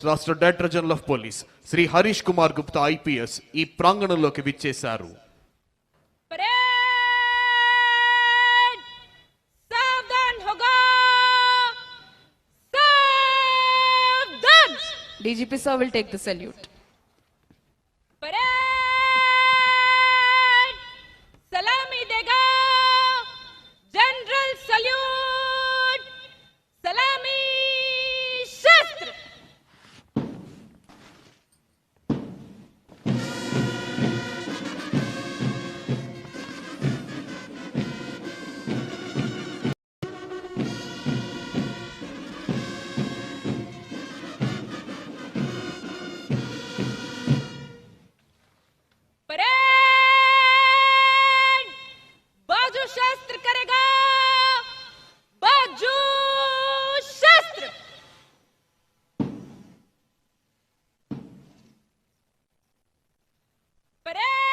రాష్ట్ర director general of police Shri Harish Kumar Gupta IPS ఈ ప్రాంగణంలోకి విచ్చేశారు DGP sir will take the salute.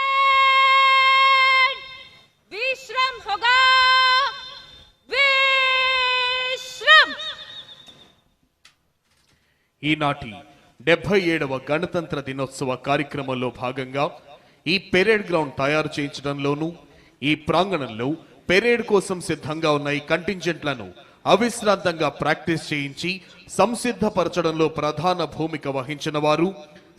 Parade विश्राम होगा विश्राम ఈనాటి డెబ్బై ఏడవ గణతంత్ర దినోత్సవ కార్యక్రమంలో భాగంగా ఈ పెరేడ్ గ్రౌండ్ తయారు చేయించడంలోనూ ఈ ప్రాంగణంలో పెరేడ్ కోసం సిద్ధంగా ఉన్న ఈ కంటింజెంట్లను అవిశ్రాంతంగా ప్రాక్టీస్ చేయించి సంసిద్ధపరచడంలో ప్రధాన భూమిక వహించిన వారు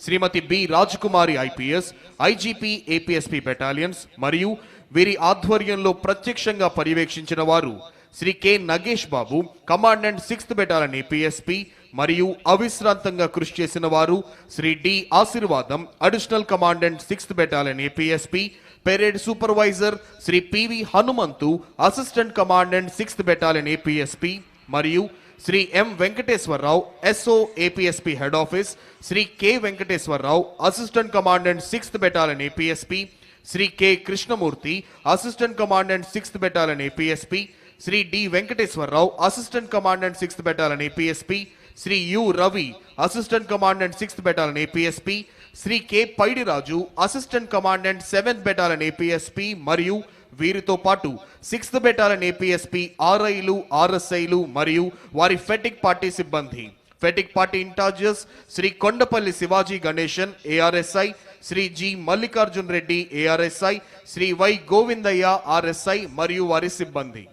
Shrimati B. Rajakumari IPS IGP APSP battalions మరియు వీరి ఆధ్వర్యంలో ప్రత్యక్షంగా పర్యవేక్షించిన వారు Shri K. Nagesh Babu commandant sixth battalion APSP మరియు అవిశ్రాంతంగా కృషి చేసిన వారు Shri D. Ashirvadam additional commandant sixth battalion APSP parade supervisor Shri PV Hanumanthu assistant commandant sixth battalion APSP మరియు Shri M Venkateswararao SO APSP head office Shri K Venkateswararao assistant commandant sixth battalion APSP Shri K Krishnamurthy assistant commandant sixth battalion APSP Shri D Venkateswararao assistant commandant sixth battalion APSP Shri U Ravi assistant commandant sixth battalion APSP Shri K Paidiraju assistant commandant seventh battalion APSP మరియు వీరితో పాటు sixth బెటాలన్ APSP ఆర్ఐలు ఆర్ఎస్ఐలు మరియు వారి ఫెటిక్ party సిబ్బంది. Fatigue party incharges Shri Kondapalli Shivaji Ganesan ARSI Shri G Mallikarjun Reddy ARSI Shri Y Govindaiah RSI మరియు వారి సిబ్బంది.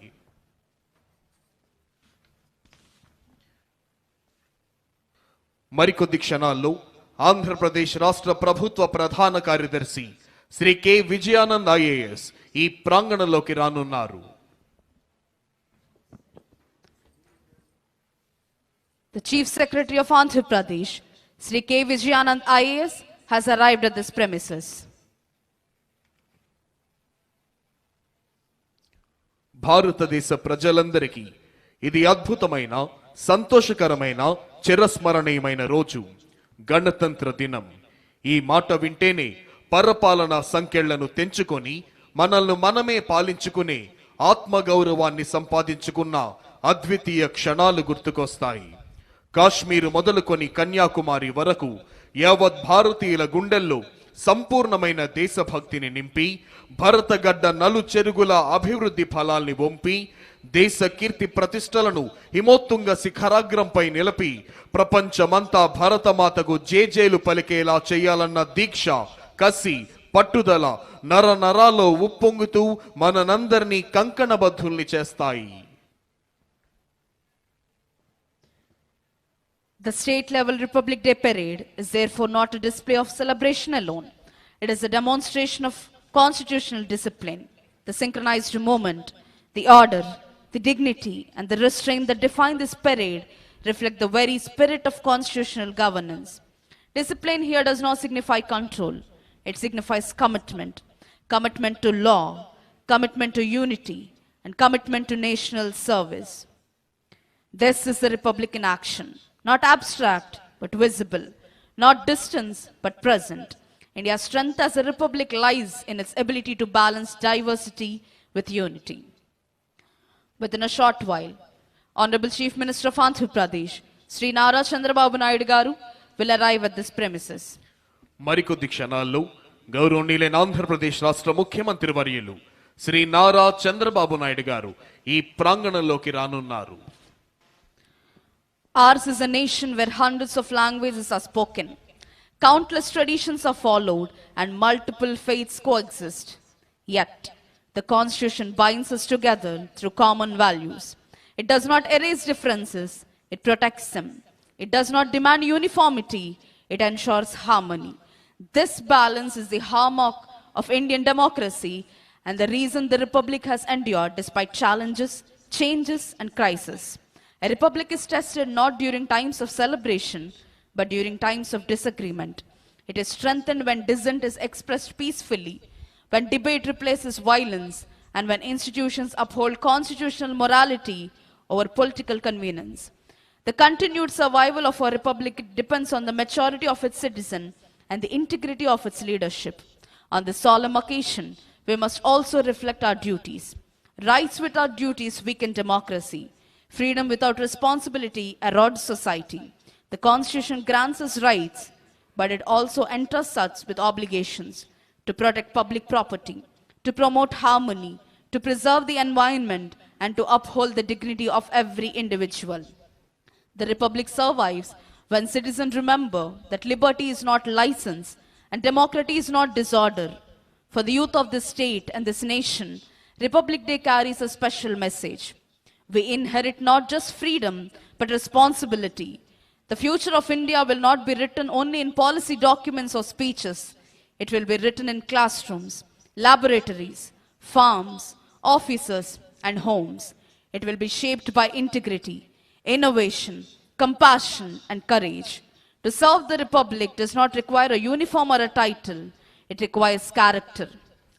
మరికొద్ది క్షణాల్లో ఆంధ్రప్రదేశ్ రాష్ట్ర ప్రభుత్వ ప్రధాన కార్యదర్శి శ్రీ కె విజయానంద్ ఐఏఎస్ ఈ ప్రాంగణంలోకి రానున్నారు The Chief Secretary of Andhra Pradesh, Sri K. Vijayanand IAS, has arrived at this premises. భారతదేశ ప్రజలందరికీ ఇది అద్భుతమైన సంతోషకరమైన చిరస్మరణీయమైన రోజు గణతంత్ర దినం ఈ మాట వింటేనే పరపాలన సంఖ్యలను తెంచుకొని మనల్ని మనమే పాలించుకుని ఆత్మగౌరవాన్ని సంపాదించుకున్న అద్వితీయ క్షణాలు గుర్తుకొస్తాయి. కాశ్మీరు మొదలుకొని కన్యాకుమారి వరకు యావత్ భారతీయుల గుండెల్లో సంపూర్ణమైన దేశభక్తిని నింపి భరతగడ్డ నలు చెరుగుల అభివృద్ధి ఫలాల్ని వంపి దేశ కీర్తి ప్రతిష్టలను హిమోత్తుంగ శిఖరాగ్రంపై నిలిపి ప్రపంచమంతా భరతమాతకు జేజేలు పలికేలా చేయాలన్న దీక్ష కసి పట్టుదల నర నరాల్లో ఉప్పొంగుతూ మనందరినీ కంకణబద్ధుల్ని చేస్తాయి The state level Republic Day parade is therefore not a display of celebration alone. It is a demonstration of constitutional discipline, the synchronized movement, the order, the dignity, and the restraint that define this parade reflect the very spirit of constitutional governance. Discipline here does not signify control, it signifies commitment commitment to law, commitment to unity, and commitment to national service. This is the Republic in action, not abstract but visible, not distant but present. India's strength as a republic lies in its ability to balance diversity with unity. Within a short while, Honorable Chief Minister of Andhra Pradesh, Sri Nara Chandrababu Naidu Garu, will arrive at this premises. మరికొద్ది క్షణాల్లో గౌరవనీయులైన ఆంధ్రప్రదేశ్ రాష్ట్ర ముఖ్యమంత్రి వర్యులు శ్రీ నారా చంద్రబాబు నాయుడు గారు ఈ ప్రాంగణంలోకి రానున్నారు Ours is a nation where hundreds of languages are spoken, countless traditions are followed, and multiple faiths coexist. Yet, the Constitution binds us together through common values. It does not erase differences, it protects them. It does not demand uniformity, it ensures harmony. This balance is the hallmark of Indian democracy and the reason the Republic has endured despite challenges, changes, and crises. A republic is tested not during times of celebration, but during times of disagreement. It is strengthened when dissent is expressed peacefully, when debate replaces violence, and when institutions uphold constitutional morality over political convenience. The continued survival of our republic depends on the maturity of its citizen and the integrity of its leadership. On this solemn occasion, we must also reflect our duties. Rights without duties weaken democracy. Freedom without responsibility erodes society. The Constitution grants us rights, but it also entrusts us with obligations to protect public property, to promote harmony, to preserve the environment, and to uphold the dignity of every individual. The Republic survives when citizens remember that liberty is not license and democracy is not disorder. For the youth of this state and this nation, Republic Day carries a special message. We inherit not just freedom, but responsibility. The future of India will not be written only in policy documents or speeches. It will be written in classrooms, laboratories, farms, offices, and homes. It will be shaped by integrity, innovation, compassion, and courage. To serve the Republic does not require a uniform or a title, it requires character.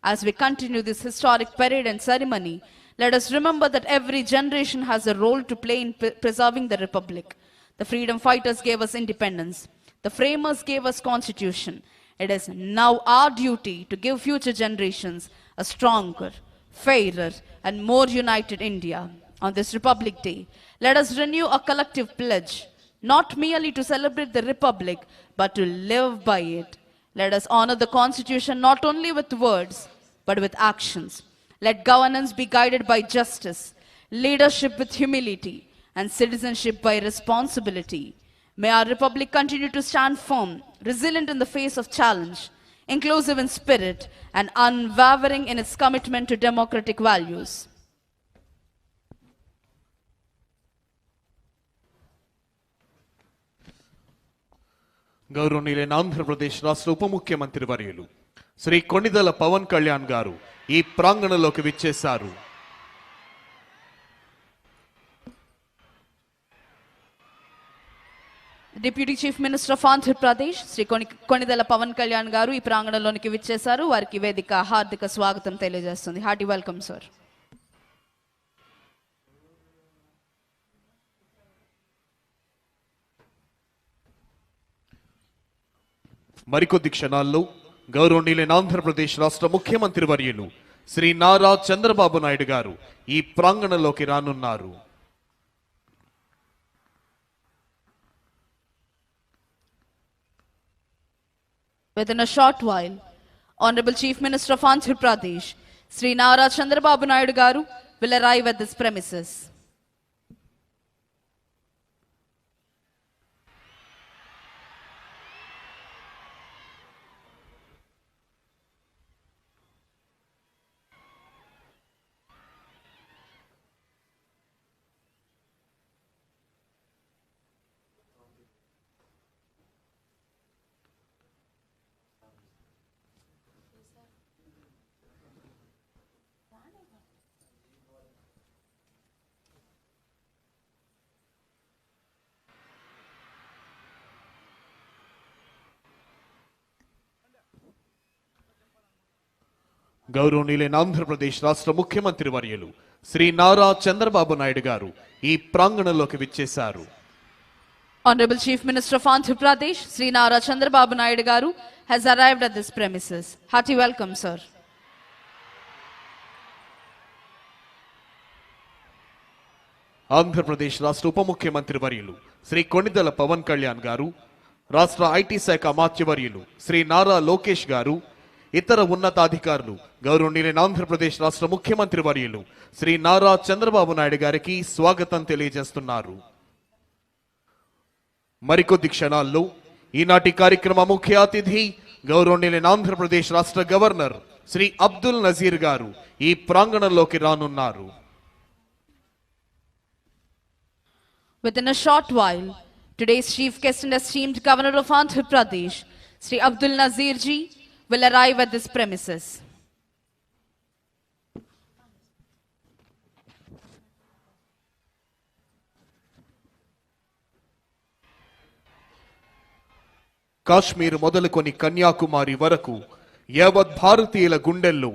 As we continue this historic parade and ceremony, let us remember that every generation has a role to play in pre- preserving the Republic. The freedom fighters gave us independence. The framers gave us constitution. It is now our duty to give future generations a stronger, fairer, and more united India. On this Republic Day, let us renew a collective pledge, not merely to celebrate the Republic, but to live by it. Let us honor the Constitution not only with words, but with actions. Let governance be guided by justice, leadership with humility, and citizenship by responsibility. May our Republic continue to stand firm, resilient in the face of challenge, inclusive in spirit, and unwavering in its commitment to democratic values. గౌరవనీయులైన ఆంధ్రప్రదేశ్ రాష్ట్ర ఉప ముఖ్యమంత్రి వర్యులు శ్రీ కొణిదల పవన్ కళ్యాణ్ గారు ఈ ప్రాంగణంలోకి విచ్చేశారు. Deputy chief minister of Andhra Pradesh Shri కొని కొణిదల పవన్ కళ్యాణ్ గారు ఈ ప్రాంగణంలోనికి విచ్చేశారు. వారికి వేదిక హార్దిక స్వాగతం తెలియజేస్తుంది. హార్టీ వెల్కమ్ సార్ మరికొద్ది క్షణాల్లో గౌరవనీయులైన ఆంధ్రప్రదేశ్ రాష్ట్ర ముఖ్యమంత్రి వర్యులు శ్రీ నారా చంద్రబాబు నాయుడు గారు ఈ ప్రాంగణంలోకి రానున్నారు Within a short while, Honorable Chief Minister of Andhra Pradesh, Sri Nara Chandrababu Naidu Garu, will arrive at this premises. గౌరవనీయులైన ఆంధ్రప్రదేశ్ రాష్ట్ర ముఖ్యమంత్రి వర్యులు శ్రీ నారా చంద్రబాబు నాయుడు గారు ఈ ప్రాంగణంలోకి విచ్చేశారు Honorable Chief Minister of Andhra Pradesh, Sri Nara Chandrababu Naidu Garu, has arrived at this premises. Hearty welcome, sir. Andhra Pradesh రాష్ట్ర ఉప ముఖ్యమంత్రి వర్యులు శ్రీ కొణిదల పవన్ కళ్యాణ్ గారు రాష్ట్ర ఐటీ శాఖ అమాత్యవర్యులు శ్రీ నారా లోకేష్ గారు ఇతర ఉన్నతాధికారులు గౌరవనీయులైన ఆంధ్రప్రదేశ్ రాష్ట్ర ముఖ్యమంత్రి వర్యులు శ్రీ నారా చంద్రబాబు నాయుడు గారికి స్వాగతం తెలియజేస్తున్నారు. మరికొద్ది క్షణాల్లో ఈనాటి కార్యక్రమ ముఖ్య అతిథి గౌరవనీయులైన ఆంధ్రప్రదేశ్ రాష్ట్ర గవర్నర్ శ్రీ అబ్దుల్ నజీర్ గారు ఈ ప్రాంగణంలోకి రానున్నారు. Within a short while, today's chief guest and esteemed governor of Andhra Pradesh, Sri Abdul Nazir ji, will arrive at this premises. Kashmir మొదలుకొని కన్యాకుమారి వరకు యావత్ భారతీయుల గుండెల్లో